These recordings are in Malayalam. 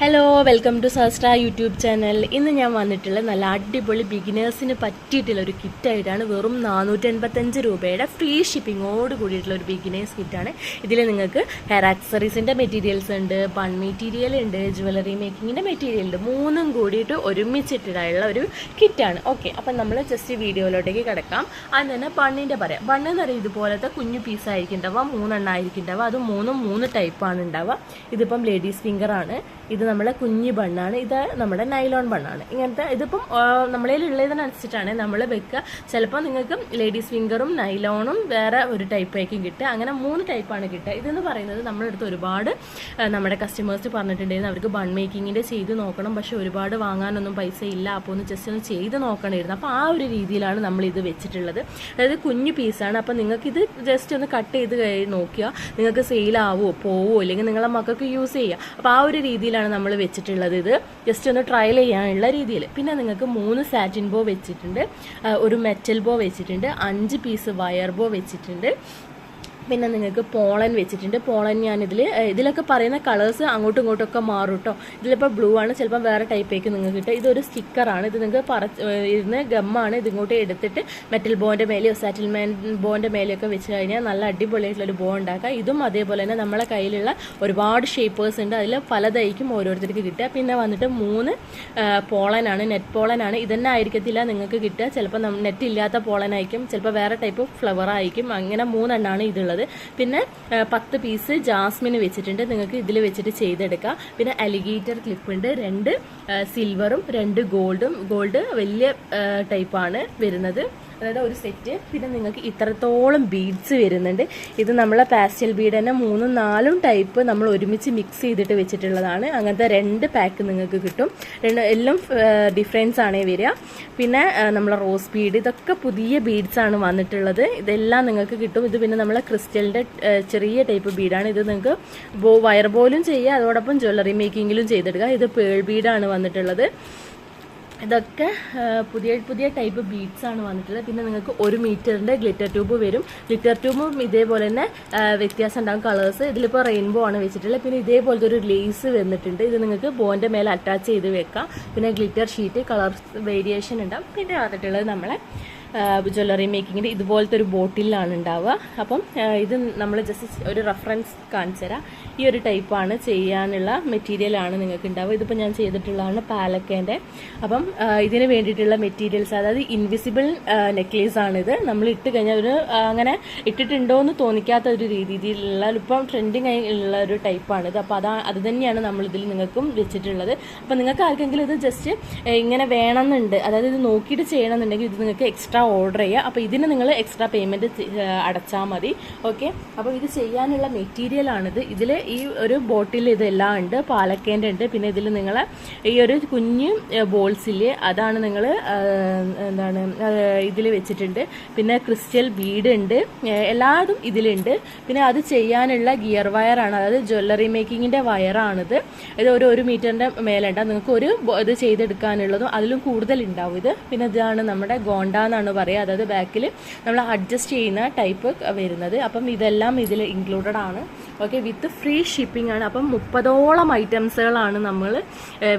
Hello welcome to Sastra YouTube channel ഇന്ന് ഞാൻ വന്നിട്ടുള്ള നല്ല അടിപൊളി ബിഗിനേഴ്സിന് പറ്റിയിട്ടുള്ള ഒരു കിറ്റായിട്ടാണ് വെറും നാനൂറ്റി അൻപത്തഞ്ച് രൂപയുടെ ഫ്രീ ഷിപ്പിങ്ങോട് കൂടിയിട്ടുള്ള ഒരു ബിഗിനേഴ്സ് കിറ്റാണ് ഇതിൽ നിങ്ങൾക്ക് ഹെയർ ആക്സറീസിന്റെ മെറ്റീരിയൽസ് ഉണ്ട് ബൺ മെറ്റീരിയൽ ഉണ്ട് ജുവലറി മേക്കിങ്ങിന്റെ മെറ്റീരിയൽ ഉണ്ട്. മൂന്നും കൂടിയിട്ട് ഒരുമിച്ചിട്ടുള്ള ഒരു കിറ്റാണ് ഓക്കെ അപ്പം നമ്മൾ ജസ്റ്റ് വീഡിയോയിലോട്ടേക്ക് കിടക്കാം. അത് തന്നെ ബണ്ണിന്റെ പറയാം ബണ്ണ് എന്ന് പറയുന്നത് ഇതുപോലത്തെ കുഞ്ഞു പീസായിരിക്കും ഉണ്ടാവുക. മൂന്നെണ്ണം ആയിരിക്കും ഉണ്ടാവുക. അത് മൂന്നും മൂന്ന് ടൈപ്പാണ് ഉണ്ടാവുക. ഇതിപ്പം ലേഡീസ് ഫിംഗർ ആണ്. ഇത് നമ്മുടെ കുഞ്ഞി ബണ്ണാണ്. ഇത് നമ്മുടെ നൈലോൺ ബണ്ണാണ്. ഇങ്ങനത്തെ ഇതിപ്പം നമ്മളതിൽ ഉള്ളതിനനുസരിച്ചിട്ടാണ് നമ്മൾ വെക്കുക ചിലപ്പോൾ നിങ്ങൾക്ക് ലേഡീസ് ഫിംഗറും നൈലോണും വേറെ ഒരു ടൈപ്പായിരിക്കും കിട്ടുക. അങ്ങനെ മൂന്ന് ടൈപ്പാണ് കിട്ടുക. ഇതെന്ന് പറയുന്നത് നമ്മുടെ അടുത്ത് ഒരുപാട് നമ്മുടെ കസ്റ്റമേഴ്സ് പറഞ്ഞിട്ടുണ്ടായിരുന്നു. അവർക്ക് ബൺ മേക്കിങ്ങിന്റെ ചെയ്ത് നോക്കണം. പക്ഷെ ഒരുപാട് വാങ്ങാനൊന്നും പൈസ ഇല്ല. അപ്പോൾ ഒന്ന് ജസ്റ്റ് ഒന്ന് ചെയ്ത് നോക്കണമായിരുന്നു. അപ്പോൾ ആ ഒരു രീതിയിലാണ് നമ്മൾ ഇത് വെച്ചിട്ടുള്ളത്. അതായത് കുഞ്ഞു പീസാണ് അപ്പോൾ നിങ്ങൾക്ക് ഇത് ജസ്റ്റ് ഒന്ന് കട്ട് ചെയ്ത് നോക്കുക നിങ്ങൾക്ക് സെയിലാവോ പോവോ അല്ലെങ്കിൽ നിങ്ങളെ മക്കൾക്ക് യൂസ് ചെയ്യുക അപ്പോൾ ആ ഒരു രീതിയിലാണ് നമ്മൾ വെച്ചിട്ടുള്ളത് ഇത്. ജസ്റ്റ് ഒന്ന് ട്രയൽ ചെയ്യാനുള്ള രീതിയിൽ പിന്നെ നിങ്ങൾക്ക് മൂന്ന് സാറ്റിൻ ബോ വെച്ചിട്ടുണ്ട്. ഒരു മെറ്റൽ ബോ വെച്ചിട്ടുണ്ട്. അഞ്ച് പീസ് വയർ ബോ വെച്ചിട്ടുണ്ട്. പിന്നെ നിങ്ങൾക്ക് പോളൻ വെച്ചിട്ടുണ്ട്. പോളൻ ഞാനിതിൽ ഇതിലൊക്കെ പറയുന്ന കളേഴ്സ് അങ്ങോട്ടും ഇങ്ങോട്ടും ഒക്കെ മാറും കേട്ടോ ഇതിലിപ്പോൾ ബ്ലൂ ആണ് ചിലപ്പോൾ വേറെ ടൈപ്പേക്ക് നിങ്ങൾക്ക് കിട്ടുക ഇതൊരു സ്റ്റിക്കറാണ്. ഇത് നിങ്ങൾക്ക് പറ ഇരുന്ന് ഗമ്മാണ്. ഇതിങ്ങോട്ട് എടുത്തിട്ട് മെറ്റൽ ബോന്റെ മേലെയോ സാറ്റിൽമെന്റ് ബോന്റെ മേലെയൊക്കെ വെച്ച് കഴിഞ്ഞാൽ നല്ല അടിപൊളിയായിട്ടുള്ളൊരു ബോ ഉണ്ടാക്കുക ഇതും അതേപോലെ തന്നെ നമ്മളെ കയ്യിലുള്ള ഒരുപാട് ഷേപ്പേഴ്സ് ഉണ്ട്. അതിൽ പലതായിരിക്കും ഓരോരുത്തർക്ക് കിട്ടുക. പിന്നെ വന്നിട്ട് മൂന്ന് പോളനാണ് നെറ്റ് പോളനാണ്. ഇതന്നെ ആയിരിക്കത്തില്ല നിങ്ങൾക്ക് കിട്ടുക. ചിലപ്പോൾ നെറ്റ് ഇല്ലാത്ത പോളനായിരിക്കും. ചിലപ്പോൾ വേറെ ടൈപ്പ് ഫ്ലവർ ആയിരിക്കും അങ്ങനെ മൂന്നെണ്ണമാണ് ഇതുള്ളത് പിന്നെ ആ, പത്ത് പീസ് ജാസ്മിന് വെച്ചിട്ടുണ്ട്. നിങ്ങൾക്ക് ഇതിൽ വെച്ചിട്ട് ചെയ്തെടുക്കാം. പിന്നെ അലിഗേറ്റർ ക്ലിപ്പുണ്ട്. രണ്ട് സിൽവറും രണ്ട് ഗോൾഡും. ഗോൾഡ് വലിയ ടൈപ്പാണ് വരുന്നത്. അതായത് ഒരു സെറ്റ്. പിന്നെ നിങ്ങൾക്ക് ഇത്രത്തോളം ബീഡ്സ് വരുന്നുണ്ട്. ഇത് നമ്മളെ പാസ്റ്റൽ ബീഡ് തന്നെ മൂന്നും നാലും ടൈപ്പ് നമ്മൾ ഒരുമിച്ച് മിക്സ് ചെയ്തിട്ട് വെച്ചിട്ടുള്ളതാണ്. അങ്ങനത്തെ രണ്ട് പാക്ക് നിങ്ങൾക്ക് കിട്ടും. രണ്ട് എല്ലാം ഡിഫറൻസ് ആണേ വരിക. പിന്നെ നമ്മളെ റോസ് ബീഡ് ഇതൊക്കെ പുതിയ ബീഡ്സ് ആണ് വന്നിട്ടുള്ളത്. ഇതെല്ലാം നിങ്ങൾക്ക് കിട്ടും. ഇത് പിന്നെ നമ്മളെ ക്രിസ്റ്റലിന്റെ ചെറിയ ടൈപ്പ് ബീഡാണ് ഇത് നിങ്ങൾക്ക് വയർ ബോലും ചെയ്യുക അതോടൊപ്പം ജ്വല്ലറി മേക്കിങ്ങിലും ചെയ്തെടുക്കുക ഇത് പേൾ ബീഡാണ് വന്നിട്ടുള്ളത്. ഇതൊക്കെ പുതിയ പുതിയ ടൈപ്പ് ബീഡ്സ് ആണ് വന്നിട്ടുള്ളത്. പിന്നെ നിങ്ങൾക്ക് ഒരു മീറ്ററിന്റെ ഗ്ലിറ്റർ ട്യൂബ് വരും. ഗ്ലിറ്റർ ട്യൂബും ഇതേപോലെ തന്നെ വ്യത്യാസം ഉണ്ടാകും കളേഴ്സ് ഇതിലിപ്പോൾ റെയിൻബോ ആണ് വെച്ചിട്ടുള്ളത്. പിന്നെ ഇതേപോലത്തെ ഒരു ലേസ് വന്നിട്ടുണ്ട്. ഇത് നിങ്ങൾക്ക് ബോന്റെ മേലെ അറ്റാച്ച് ചെയ്ത് വെക്കാം. പിന്നെ ഗ്ലിറ്റർ ഷീറ്റ് കളർ വേരിയേഷൻ ഉണ്ടാവും. പിന്നെ വന്നിട്ടുള്ളത് നമ്മളെ ജ്വല്ലറി മേക്കിങ്ങിന്റെ ഇതുപോലത്തെ ഒരു ബോട്ടിലാണ് ഉണ്ടാവുക. അപ്പം ഇത് നമ്മൾ ജസ്റ്റ് ഒരു റെഫറൻസ് കാണിച്ചു തരാം. ഈ ഒരു ടൈപ്പാണ് ചെയ്യാനുള്ള മെറ്റീരിയലാണ് നിങ്ങൾക്ക് ഉണ്ടാവുക. ഇതിപ്പോൾ ഞാൻ ചെയ്തിട്ടുള്ളതാണ് പാലക്കേന്റെ. അപ്പം ഇതിന് വേണ്ടിയിട്ടുള്ള മെറ്റീരിയൽസ് അതായത് ഇൻവിസിബിൾ നെക്ലേസ് ആണിത്. നമ്മൾ ഇട്ട് കഴിഞ്ഞാൽ ഒരു അങ്ങനെ ഇട്ടിട്ടുണ്ടോ എന്ന് തോന്നിക്കാത്ത ഒരു രീതിയിലുള്ള ഇപ്പം ട്രെൻഡിങ് ഉള്ള ഒരു ടൈപ്പാണിത് അപ്പോൾ അതാ അത് തന്നെയാണ് നമ്മളിതിൽ നിങ്ങൾക്കും വെച്ചിട്ടുള്ളത്. അപ്പോൾ നിങ്ങൾക്ക് ആർക്കെങ്കിലും ഇത് ജസ്റ്റ് ഇങ്ങനെ വേണമെന്നുണ്ട് അതായത് ഇത് നോക്കിയിട്ട് ചെയ്യണമെന്നുണ്ടെങ്കിൽ ഇത് നിങ്ങൾക്ക് എക്സ്ട്രാ ഓർഡർ ചെയ്യുക. അപ്പോൾ ഇതിന് നിങ്ങൾ എക്സ്ട്രാ പേയ്മെന്റ് അടച്ചാൽ മതി. ഓക്കെ അപ്പോൾ ഇത് ചെയ്യാനുള്ള മെറ്റീരിയലാണിത് ഇതിൽ ഈ ഒരു ബോട്ടിൽ ഇതെല്ലാം ഉണ്ട്. പാലക്കേന്റെ ഉണ്ട്. പിന്നെ ഇതിൽ നിങ്ങൾ ഈ ഒരു കുഞ്ഞ് ബോൾസിൽ അതാണ് നിങ്ങൾ എന്താണ് ഇതിൽ വെച്ചിട്ടുണ്ട്. പിന്നെ ക്രിസ്റ്റൽ ബീഡ് ഉണ്ട്. എല്ലാതും ഇതിലുണ്ട്. പിന്നെ അത് ചെയ്യാനുള്ള ഗിയർ വയറാണ് അതായത് ജ്വല്ലറി മേക്കിങ്ങിന്റെ വയറാണിത് ഇത് ഒരു ഒരു മീറ്ററിന്റെ മേലുണ്ട് നിങ്ങൾക്ക് ഒരു ഇത് ചെയ്തെടുക്കാനുള്ളതും അതിലും കൂടുതൽ ഉണ്ടാവും ഇത്. പിന്നെ ഇതാണ് നമ്മുടെ ഗോണ്ട എന്നാണ് പറയുക അതായത് ബാക്കിൽ നമ്മൾ അഡ്ജസ്റ്റ് ചെയ്യുന്ന ടൈപ്പ് വരുന്നത്. അപ്പം ഇതെല്ലാം ഇതിൽ ഇൻക്ലൂഡഡ് ആണ്. ഓക്കെ വിത്ത് ഫ്രീ ഷിപ്പിംഗ് ആണ്. അപ്പം മുപ്പതോളം ഐറ്റംസുകളാണ് നമ്മൾ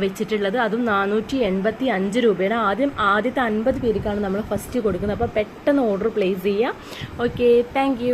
വെച്ചിട്ടുള്ളത്. അതും നാനൂറ്റി എൺപത്തി അഞ്ച് രൂപയുടെ ആദ്യം ആദ്യത്തെ അൻപത് പേർക്കാണ് നമ്മൾ ഫസ്റ്റ് കൊടുക്കുന്നത്. അപ്പോൾ പെട്ടെന്ന് ഓർഡർ പ്ലേസ് ചെയ്യുക ഓക്കെ താങ്ക്